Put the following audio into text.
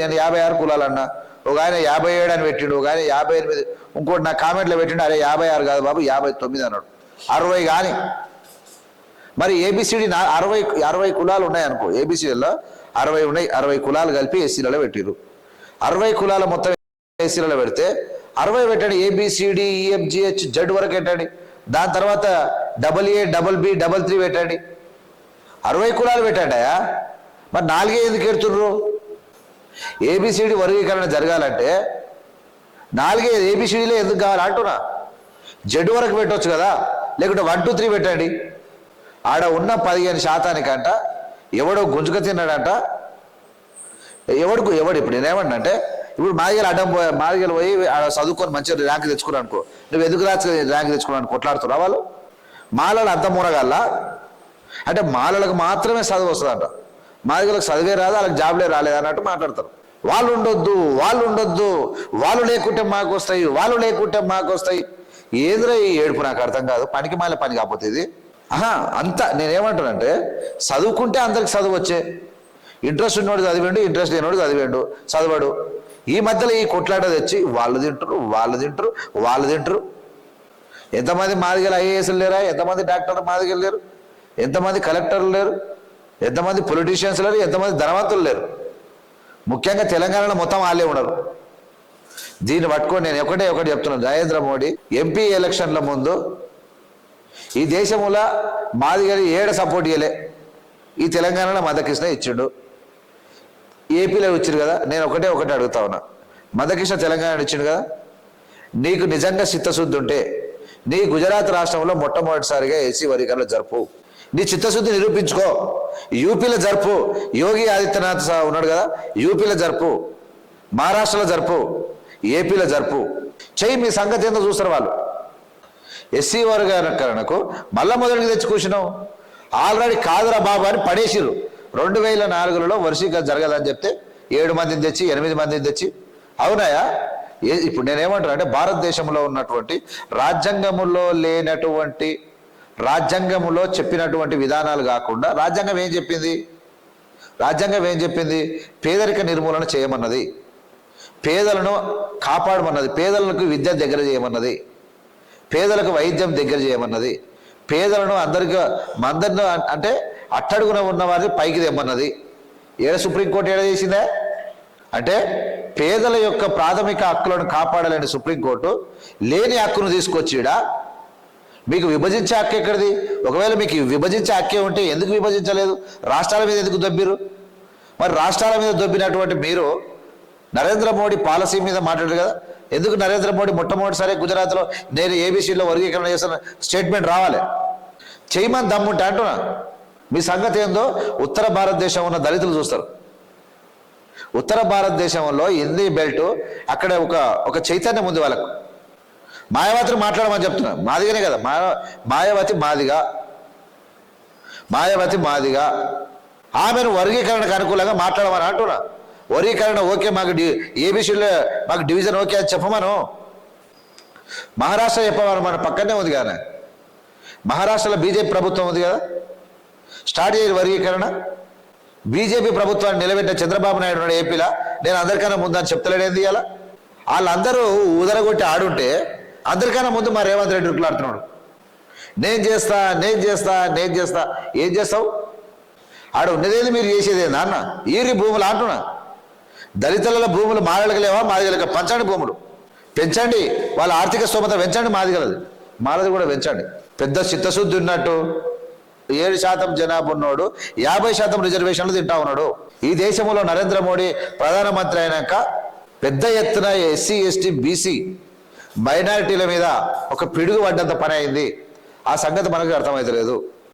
నేను యాభై ఆరు కులాలు అన్నా ఒక ఆయన యాభై ఏడు అని పెట్టిండు ఒక ఆయన యాభై ఎనిమిది. ఇంకోటి నా కామెంట్లో పెట్టిండు అరే యాభై ఆరు కాదు బాబు యాభై తొమ్మిది అన్నాడు. అరవై కానీ. మరి ఏబిసిడి నా అరవై అరవై కులాలు ఉన్నాయనుకో ఏబిసిడిలో అరవై ఉన్నాయి అరవై కులాలు కలిపి ఎస్సీలలో పెట్టిరు అరవై కులాల మొత్తం ఎస్సీలలో పెడితే అరవై పెట్టండి ఏబిసిడి ఈఎఫ్జిహెచ్ జడ్ వరకు పెట్టండి. దాని తర్వాత double A double B double three పెట్టండి. అరవై కులాలు పెట్టాడా మరి నాలుగే ఎందుకు ఎడుతుర్రు ఏబిసిడి వర్గీకరణ జరగాలంటే నాలుగే ఏబిసిడిలో ఎందుకు కావాలి అంటున్నా. జడ్ వరకు పెట్టవచ్చు కదా. లేకుంటే వన్ టూ త్రీ పెట్టండి. ఆడ ఉన్న పదిహేను శాతానికంట ఎవడో గుంజుక తిన్నాడంట. ఎవడుకు ఎవడు ఇప్పుడు నేనేమన్నా అంటే ఇప్పుడు మాదిగలు అడ్డం పోయి మాదిగలు పోయి ఆడ చదువుకొని మంచిగా ర్యాంక్ తెచ్చుకున్నాను అనుకో నువ్వు ఎందుకు రాచ్చు ర్యాంక్ తెచ్చుకున్నాను కొట్లాడుతున్నావు వాళ్ళు? మాలలు అంత మూరగల్ల అంటే మాలలకు మాత్రమే చదువు వస్తుందంట. మాదిగలకు చదివే రాదు వాళ్ళకి జాబ్లే రాలేదు అన్నట్టు మాట్లాడతారు. వాళ్ళు ఉండొద్దు వాళ్ళు ఉండొద్దు వాళ్ళు లేకుంటే మాకు వస్తాయి వాళ్ళు లేకుంటే మాకు వస్తాయి. ఏదిరా ఈ ఏడుపు నాకు అర్థం కాదు పనికి మాల పని కాకపోతే ఇది? ఆహా అంత నేనేమంటానంటే చదువుకుంటే అందరికి చదువు వచ్చే. ఇంట్రెస్ట్ ఉన్నోడు చదివేండు ఇంట్రెస్ట్ లేనివాడు చదివేండు చదవడు. ఈ మధ్యలో ఈ కొట్లాట తెచ్చి వాళ్ళు తింటారు వాళ్ళు తింటారు వాళ్ళు తింటారు ఎంతమంది మాదిగలు ఐఏఎస్లు లేరా? ఎంతమంది డాక్టర్లు మాదిగలు లేరు? ఎంతమంది కలెక్టర్లు లేరు? ఎంతమంది పొలిటీషియన్స్ లేరు ఎంతమంది ధనవంతులు లేరు. ముఖ్యంగా తెలంగాణలో మొత్తం వాళ్ళే ఉన్నారు. దీన్ని పట్టుకొని నేను ఒకటే ఒకటి చెప్తున్నాను. నరేంద్ర మోడీ ఎంపీ ఎలక్షన్ల ముందు ఈ దేశంలో మాదిగలి ఏడ సపోర్ట్ చేయలే. ఈ తెలంగాణలో మదకృష్ణ ఇచ్చిండు. ఏపీలో ఇచ్చిండు కదా నేను ఒకటే ఒకటి అడుగుతా ఉన్నా. మదకృష్ణ తెలంగాణ ఇచ్చిండు కదా నీకు నిజంగా చిత్తశుద్ధి ఉంటే నీ గుజరాత్ రాష్ట్రంలో మొట్టమొదటిసారిగా ఏసీ వర్గీకరణ జరుపు. నీ చిత్తశుద్ధి నిరూపించుకో. యూపీలో జరుపు. యోగి ఆదిత్యనాథ్ సార్ ఉన్నాడు కదా యూపీలో జరుపు. మహారాష్ట్రలో జరుపు. ఏపీలో జరుపు. చెయ్యి మీ సంగతి ఏందో చూస్తారు వాళ్ళు. ఎస్సీ వర్గీకరణకు మళ్ళా మొదటికి తెచ్చి కూర్చున్నాం ఆల్రెడీ కాదురా బాబు అని పడేసిరు రెండు వేల నాలుగులలో వరుసగా జరగదని చెప్తే ఏడు మందిని తెచ్చి ఎనిమిది మందిని తెచ్చి. అవునాయా? ఏ ఇప్పుడు నేనేమంటున్నా అంటే భారతదేశంలో ఉన్నటువంటి రాజ్యాంగములో లేనటువంటి రాజ్యాంగములో చెప్పినటువంటి విధానాలు కాకుండా రాజ్యాంగం ఏం చెప్పింది? రాజ్యాంగం ఏం చెప్పింది? పేదరిక నిర్మూలన చేయమన్నది. పేదలను కాపాడమన్నది. పేదలకు విద్య దగ్గర చేయమన్నది. పేదలకు వైద్యం దగ్గర చేయమన్నది. పేదలను అందరికీ అందరిని అంటే అట్టడుగున ఉన్న వారిని పైకి తెమ్మన్నది. ఏడ సుప్రీంకోర్టు ఏడ చేసిందే? అంటే పేదల యొక్క ప్రాథమిక హక్కులను కాపాడాలని సుప్రీంకోర్టు లేని హక్కును తీసుకొచ్చిడా? మీకు విభజించే హక్కు ఎక్కడిది? ఒకవేళ మీకు విభజించే హక్కే ఉంటే ఎందుకు విభజించలేదు? రాష్ట్రాల మీద ఎందుకు దొబ్బిరు మరి రాష్ట్రాల మీద దొబ్బినటువంటి మీరు నరేంద్ర మోడీ పాలసీ మీద మాట్లాడారు కదా? ఎందుకు నరేంద్ర మోడీ మొట్టమొదటిసారి గుజరాత్లో నేను ఏబీసీలో వర్గీకరణ చేసిన స్టేట్మెంట్ రావాలి? చేయమని దమ్ముంటే అంటున్నా. మీ సంగతి ఏందో? ఉత్తర భారతదేశం ఉన్న దళితులు చూస్తారు. ఉత్తర భారతదేశంలో హిందీ బెల్ట్ అక్కడ ఒక ఒక చైతన్యం ఉంది వాళ్ళకు. మాయావతిని మాట్లాడమని చెప్తున్నా. మాదిగానే కదా. మాయా మాయావతి మాదిగా. మాయావతి మాదిగా. ఆమెను వర్గీకరణకు అనుకూలంగా మాట్లాడమని అంటున్నా. వర్గీకరణ ఓకే మాకు డి ఏబీసీలో మాకు డివిజన్ ఓకే అని చెప్పమను. మహారాష్ట్ర చెప్పమని మన పక్కనే ఉంది కానీ మహారాష్ట్రలో బీజేపీ ప్రభుత్వం ఉంది కదా. స్టార్ట్ చేయరు వర్గీకరణ. బీజేపీ ప్రభుత్వాన్ని నిలబెట్టిన చంద్రబాబు నాయుడు ఉన్నాడు ఏపీలో. నేను అందరికన్నా ముందు అని చెప్తలేడేంది ఇవాళ? వాళ్ళందరూ ఉదరగొట్టి ఆడుంటే అందరికన్నా ముందు మా రేవంత్ రెడ్డి ఉరుకులాడుతున్నాడు. నేను చేస్తా నేను చేస్తా నేను చేస్తా. ఏం చేస్తావు? ఆడ ఉన్నదేది మీరు చేసేదే నాన్న? ఈరి భూములు అంటున్నా. దళితుల భూములు మాలలకు లేవా? పంచండి భూములు. పెంచండి. వాళ్ళ ఆర్థిక స్తోమత పెంచండి మాదిగలది. మాలది కూడా పెంచండి. పెద్ద చిత్తశుద్ధి ఉన్నట్టు ఏడు శాతం జనాభా ఉన్నోడు యాభై శాతం రిజర్వేషన్లు తింటా ఉన్నాడు. ఈ దేశంలో నరేంద్ర మోడీ ప్రధానమంత్రి అయినాక పెద్ద ఎత్తున ఎస్సీ ఎస్టీ బీసీ మైనారిటీల మీద ఒక పిడుగు పడ్డంత పని అయింది. ఆ సంగతి మనకు అర్థమైతలేదు.